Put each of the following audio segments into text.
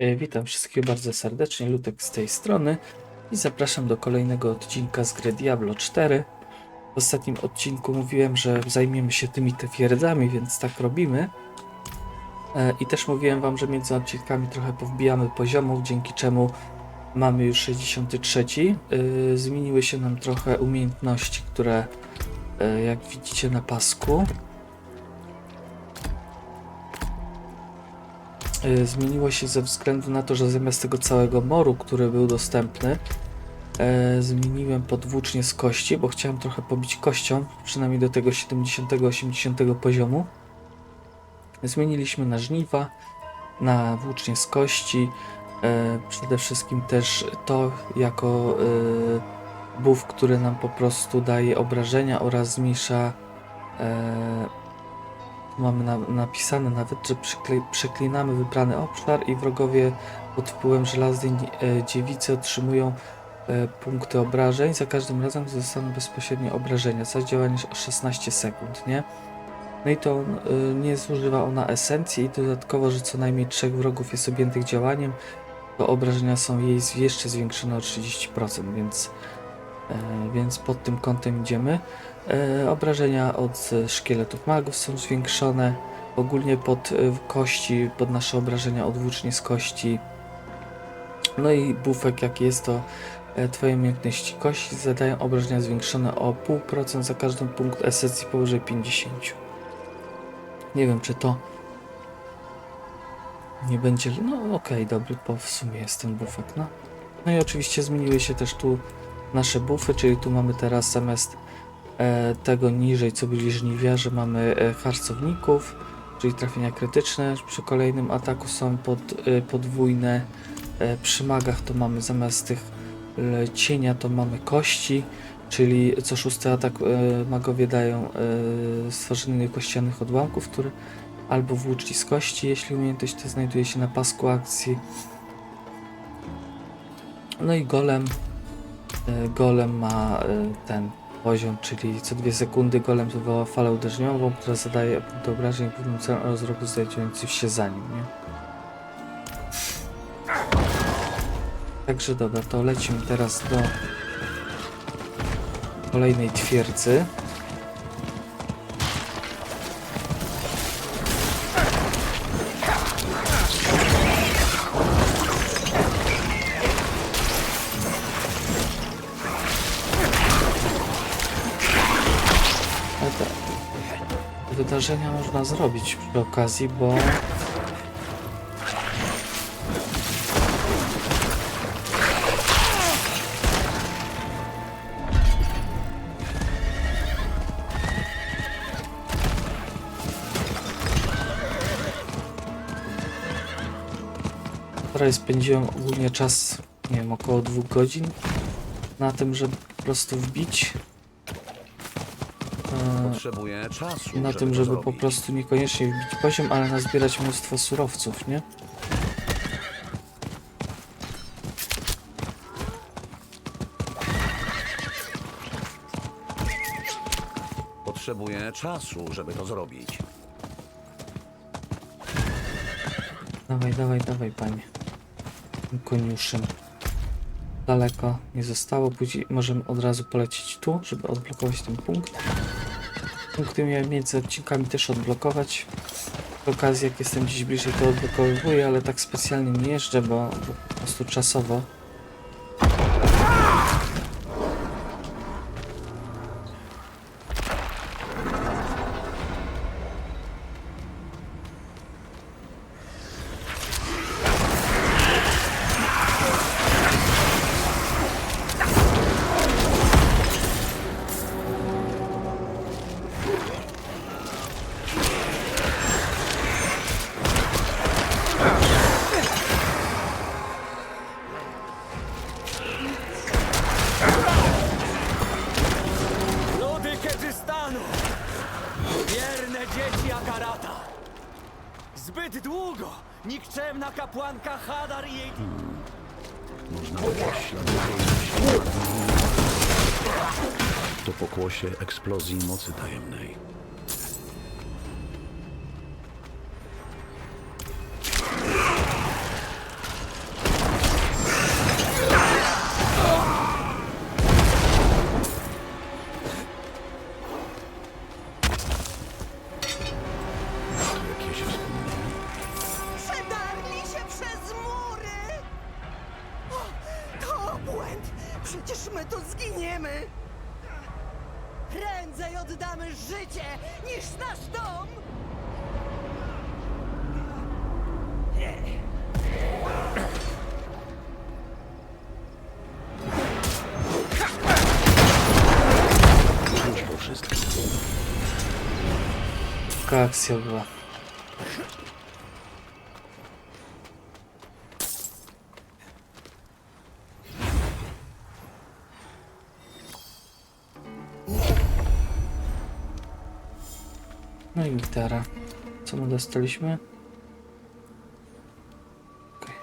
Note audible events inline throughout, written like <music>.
E, Witam wszystkich bardzo serdecznie, Lutek z tej strony i zapraszam do kolejnego odcinka z gry Diablo 4. W ostatnim odcinku mówiłem, że zajmiemy się tymi twierdzami, więc tak robimy. E, I też mówiłem wam, że między odcinkami trochę powbijamy poziomów, dzięki czemu mamy już 63. E, Zmieniły się nam trochę umiejętności, które jak widzicie na pasku. Zmieniło się ze względu na to, że zamiast tego całego moru, który był dostępny, e, zmieniłem podwłócznie z kości, bo chciałem trochę pobić kością, przynajmniej do tego 70-80 poziomu. Zmieniliśmy na żniwa, na włócznie z kości, e, przede wszystkim też to jako e, buff, który nam po prostu daje obrażenia oraz zmniejsza e, mamy na, napisane nawet, że przeklinamy wybrany obszar i wrogowie pod wpływem żelaznej e, dziewicy otrzymują e, punkty obrażeń. Za każdym razem zostaną bezpośrednio obrażenia. Za działanie o 16 sekund, nie? No i to e, nie zużywa ona esencji i dodatkowo, że co najmniej trzech wrogów jest objętych działaniem, to obrażenia są jej jeszcze zwiększone o 30%, więc, e, więc pod tym kątem idziemy. E, obrażenia od e, szkieletów magów są zwiększone. Ogólnie pod e, kości, pod nasze obrażenia odwłócznie z kości. No i bufek jaki jest to Twoje umiejętności kości zadają obrażenia zwiększone o 0,5% za każdy punkt esencji powyżej 50. Nie wiem czy to nie będzie... No okej, dobry, bo w sumie jest ten bufek, no. No i oczywiście zmieniły się też tu nasze bufy, czyli tu mamy teraz zamiast tego niżej, co byli żniwiarze, mamy e, harcowników, czyli trafienia krytyczne. Przy kolejnym ataku są pod, e, podwójne. E, przy magach to mamy zamiast tych e, cienia, to mamy kości, czyli co szósty atak e, magowie dają e, stworzenie kościanych odłamków, które albo włóczki z kości, jeśli umiejętność ta znajduje się na pasku akcji. No i golem. E, Golem ma e, ten poziom, czyli co dwie sekundy golem wywoła falę uderzeniową, która zadaje punkt obrażeń głównym celem oraz wrogu znajdującym się za nim, nie? Także dobra, to lecimy teraz do kolejnej twierdzy. Te wydarzenia można zrobić przy okazji, bo Wczoraj spędziłem ogólnie czas, nie wiem, około dwóch godzin na tym, żeby po prostu wbić. Potrzebuję czasu. na tym, żeby po prostu niekoniecznie wbić poziom, ale nazbierać mnóstwo surowców, nie? Potrzebuję czasu, żeby to zrobić. Dawaj, dawaj, dawaj, panie. Tym Koniuszym. Daleko nie zostało, później możemy od razu polecieć tu, żeby odblokować ten punkt. Punkty miałem między odcinkami też odblokować. Przy okazji, jak jestem gdzieś bliżej, to odblokowuję, ale tak specjalnie nie jeżdżę, bo po prostu czasowo. Pokłosie eksplozji mocy tajemnej. Akcja była. No i gitara. Co my dostaliśmy? Okej.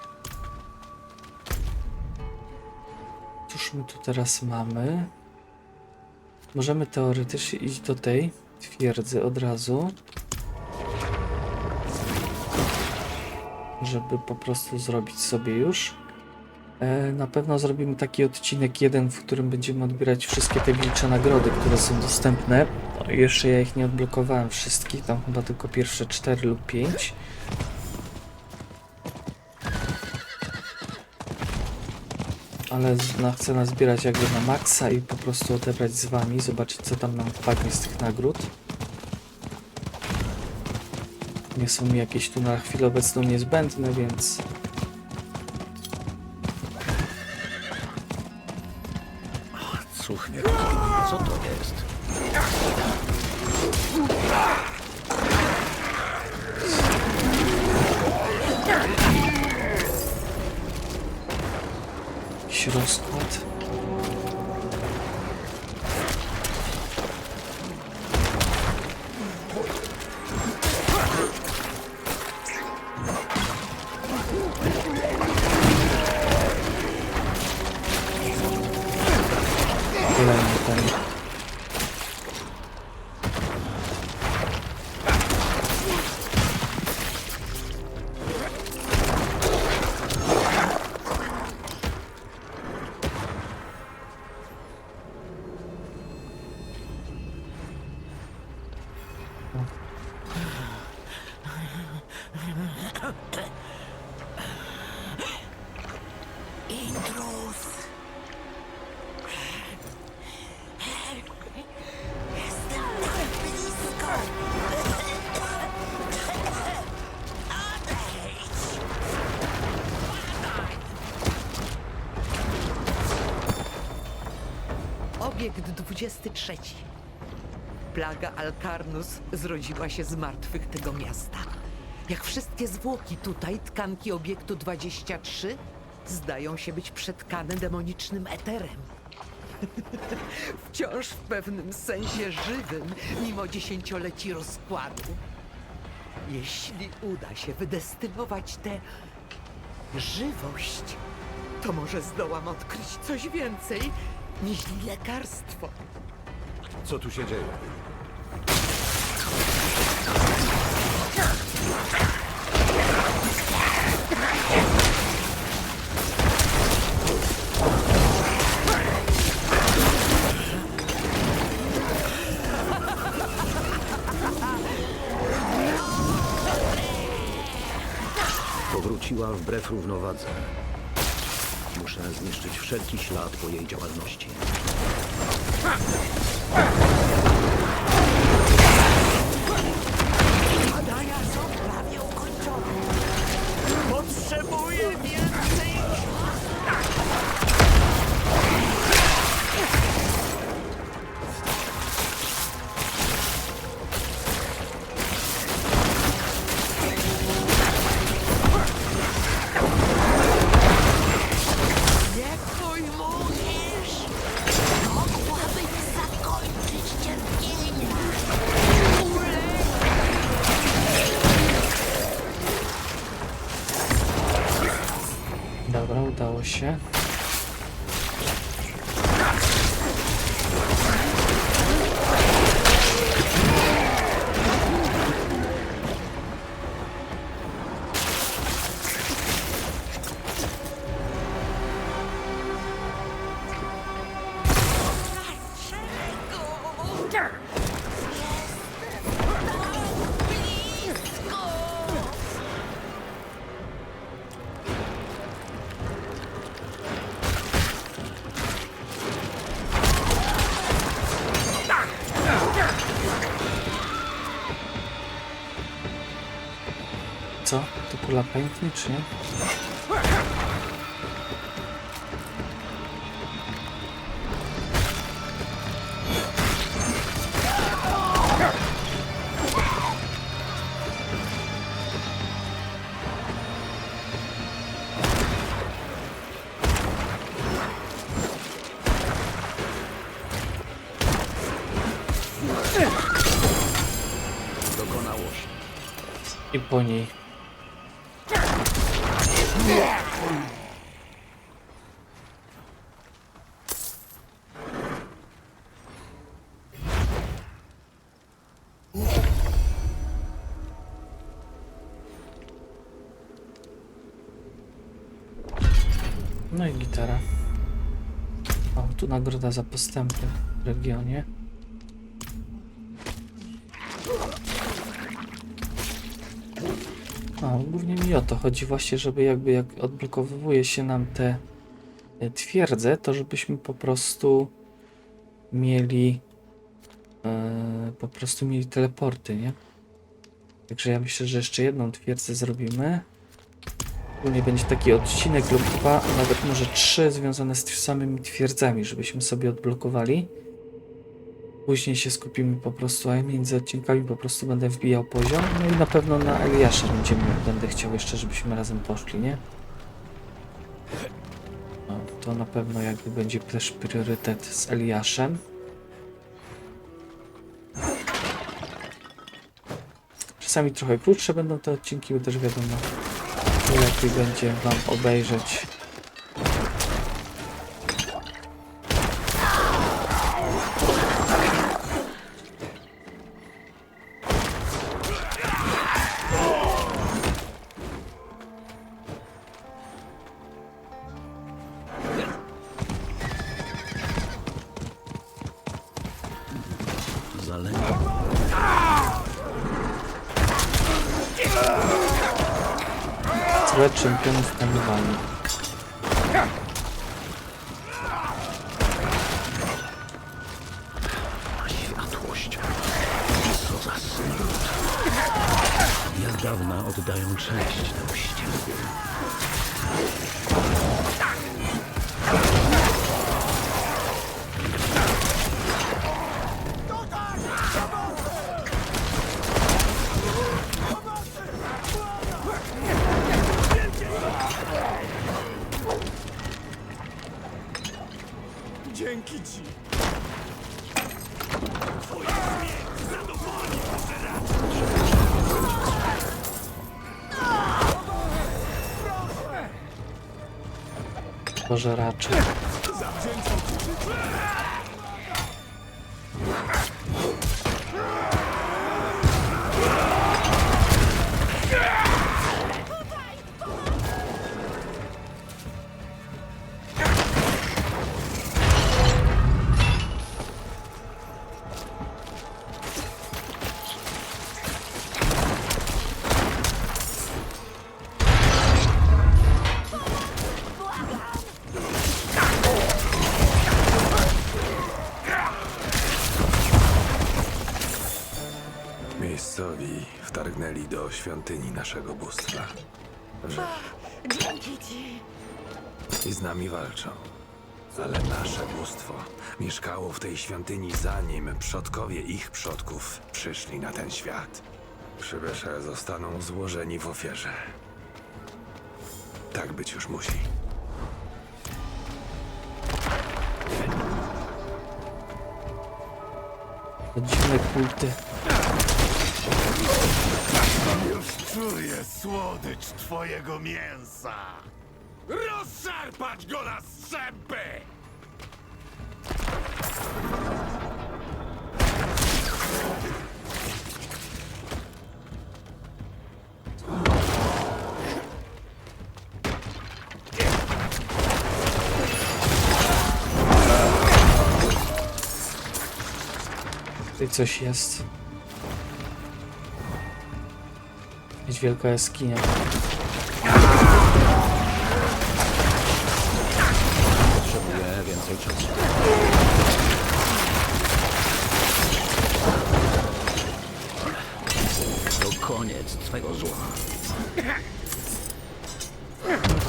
Cóż my tu teraz mamy? Możemy teoretycznie iść do tej twierdzy od razu. Żeby po prostu zrobić sobie już. E, na pewno zrobimy taki odcinek jeden, w którym będziemy odbierać wszystkie te wilcze nagrody, które są dostępne. No, jeszcze ja ich nie odblokowałem wszystkich, tam chyba tylko pierwsze 4 lub 5. Ale no, chcę nazbierać jakby na maksa i po prostu odebrać z wami, zobaczyć co tam nam wpadnie z tych nagród. Nie są mi jakieś tu na chwilę obecną niezbędne, więc Thank you. Obiekt 23. Plaga Alkarnus zrodziła się z martwych tego miasta. Jak wszystkie zwłoki tutaj, tkanki obiektu 23 zdają się być przetkane demonicznym eterem. <laughs> Wciąż w pewnym sensie żywym, mimo dziesięcioleci rozkładu. Jeśli uda się wydestylować tę żywość, to może zdołam odkryć coś więcej niż lekarstwo. Co tu się dzieje? Powróciła wbrew równowadze. Zniszczyć wszelki ślad po jej działalności. Winter! Co? To kula pęknie, czy nie? Dokonałość. I po niej. No i gitara. O, tu nagroda za postępy w regionie. Głównie mi o to chodzi właśnie, żeby jakby jak odblokowuje się nam te e, twierdze, to żebyśmy po prostu mieli e, po prostu mieli teleporty, nie? Także ja myślę, że jeszcze jedną twierdzę zrobimy. Ogólnie będzie taki odcinek lub dwa, a nawet może trzy związane z samymi twierdzami, żebyśmy sobie odblokowali. Później się skupimy po prostu, a między odcinkami po prostu będę wbijał poziom. No i na pewno na Eliasza będziemy, będę chciał jeszcze, żebyśmy razem poszli, nie? No, to na pewno jakby będzie też priorytet z Eliaszem. Czasami trochę krótsze będą te odcinki, bo też wiadomo, lepiej będzie wam obejrzeć Pożeracze. Świątyni naszego bóstwa. Że Dzięki ci. i z nami walczą. Ale nasze bóstwo mieszkało w tej świątyni zanim przodkowie ich przodków przyszli na ten świat. Przybysze zostaną złożeni w ofierze. Tak być już musi. Dziwne kulty. Już czuję słodycz twojego mięsa! Rozszarpać go na strzępy! Tutaj coś jest. Jest wielka jaskinia. Potrzebuję więcej czasu. To koniec twego zła.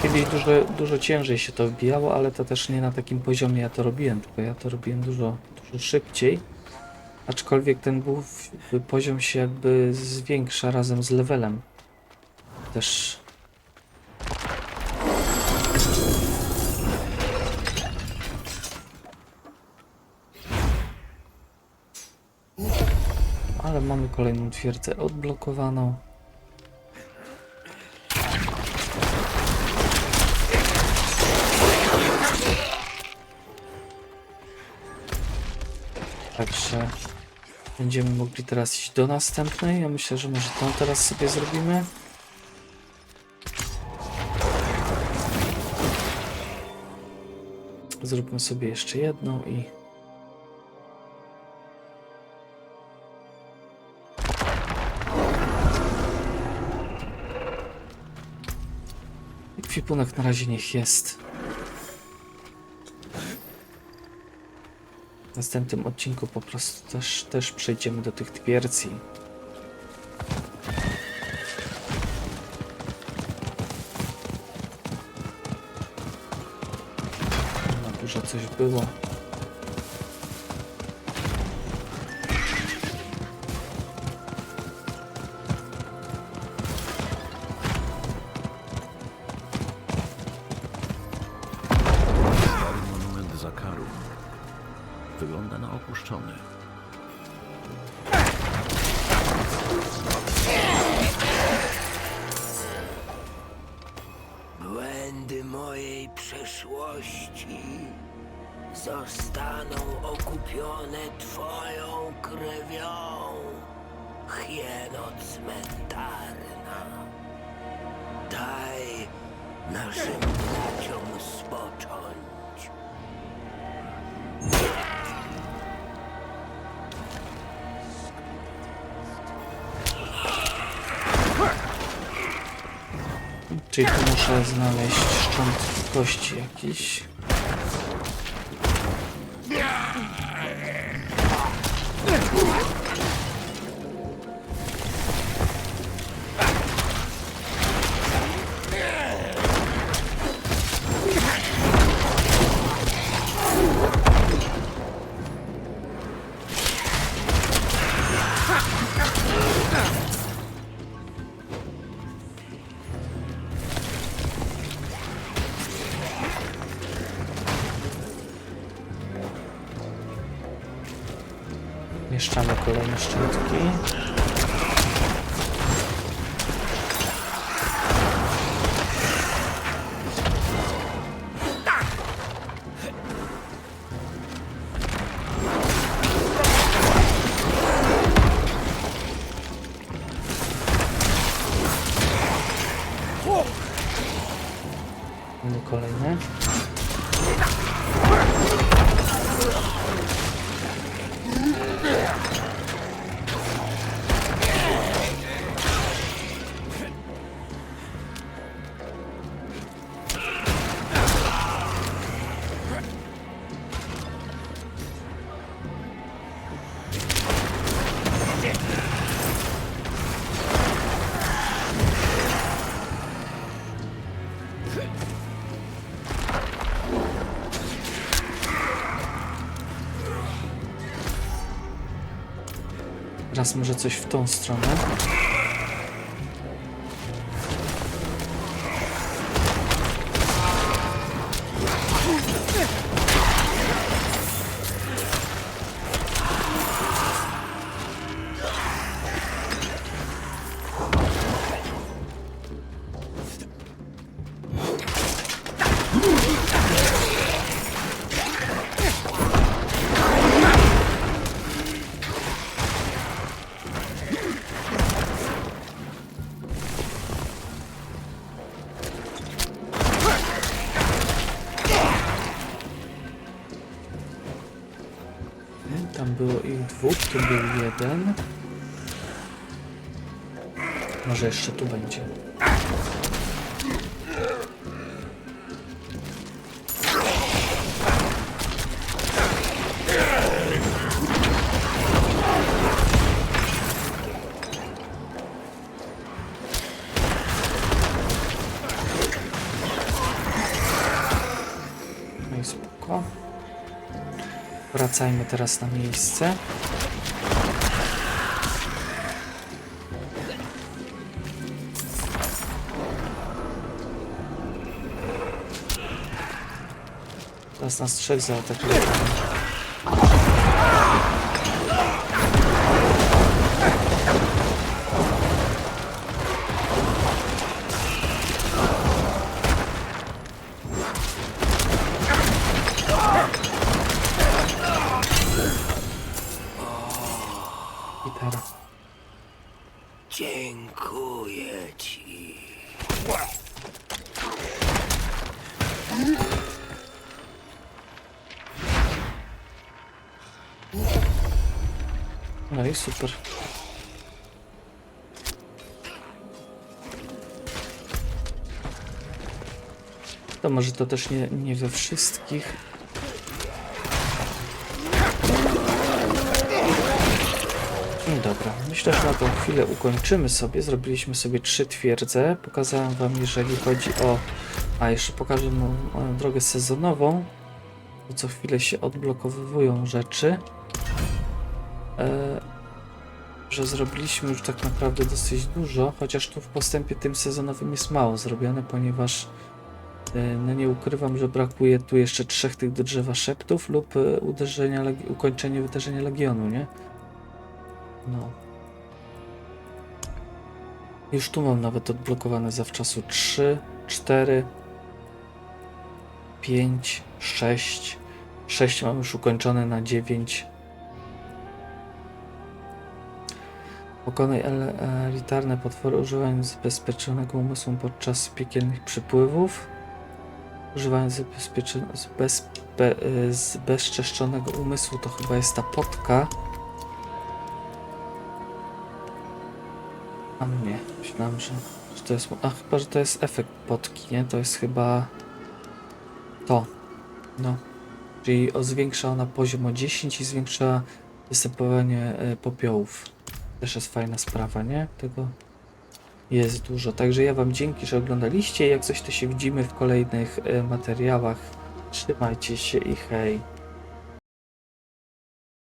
kiedyś dużo, dużo ciężej się to wbijało, ale to też nie na takim poziomie ja to robiłem, tylko ja to robiłem dużo, dużo szybciej. Aczkolwiek ten głów, poziom się jakby zwiększa razem z levelem. Też Ale mamy kolejną twierdzę odblokowaną. Także będziemy mogli teraz iść do następnej. Ja myślę, że może tą teraz sobie zrobimy. Zróbmy sobie jeszcze jedną i Ekwipunek na razie niech jest. Następnym odcinku po prostu też, też przejdziemy do tych twierdz i Na górze coś było. Zostaną okupione Twoją krwią, hieno cmentarna. Daj naszym braciom spocząć. Czyli tu muszę znaleźć szczątki kości jakiś. 出た! Teraz może coś w tą stronę. tu był jeden. Może jeszcze tu będzie. No i spoko. Wracajmy teraz na miejsce. Nas trzech zaatakuje. Super. To może to też nie, nie we wszystkich. No dobra, myślę, że na tą chwilę ukończymy sobie. Zrobiliśmy sobie trzy twierdze. Pokazałem wam, jeżeli chodzi o... A, jeszcze pokażę mo- moją drogę sezonową. Bo co chwilę się odblokowywują rzeczy. E, że zrobiliśmy już tak naprawdę dosyć dużo, chociaż tu w postępie tym sezonowym jest mało zrobione, ponieważ e, no nie ukrywam, że brakuje tu jeszcze trzech tych do drzewa szeptów lub e, uderzenia, ukończenie wydarzenia Legionu, nie? No. Już tu mam nawet odblokowane zawczasu 3, 4, 5, 6. 6 mam już ukończone na 9. Pokonaj elitarne potwory używając zabezpieczonego umysłu podczas piekielnych przypływów. Używając zabezpieczonego, bezpe, y, zbezczeszczonego umysłu to chyba jest ta potka. A nie, myślałem, że, że to jest. A chyba, że to jest efekt potki, nie? To jest chyba to. No. Czyli zwiększa ona poziom o 10 i zwiększa występowanie e, popiołów. Też jest fajna sprawa, nie? Tego jest dużo. Także ja Wam dzięki, że oglądaliście. Jak coś, to się widzimy w kolejnych e, materiałach. Trzymajcie się i hej.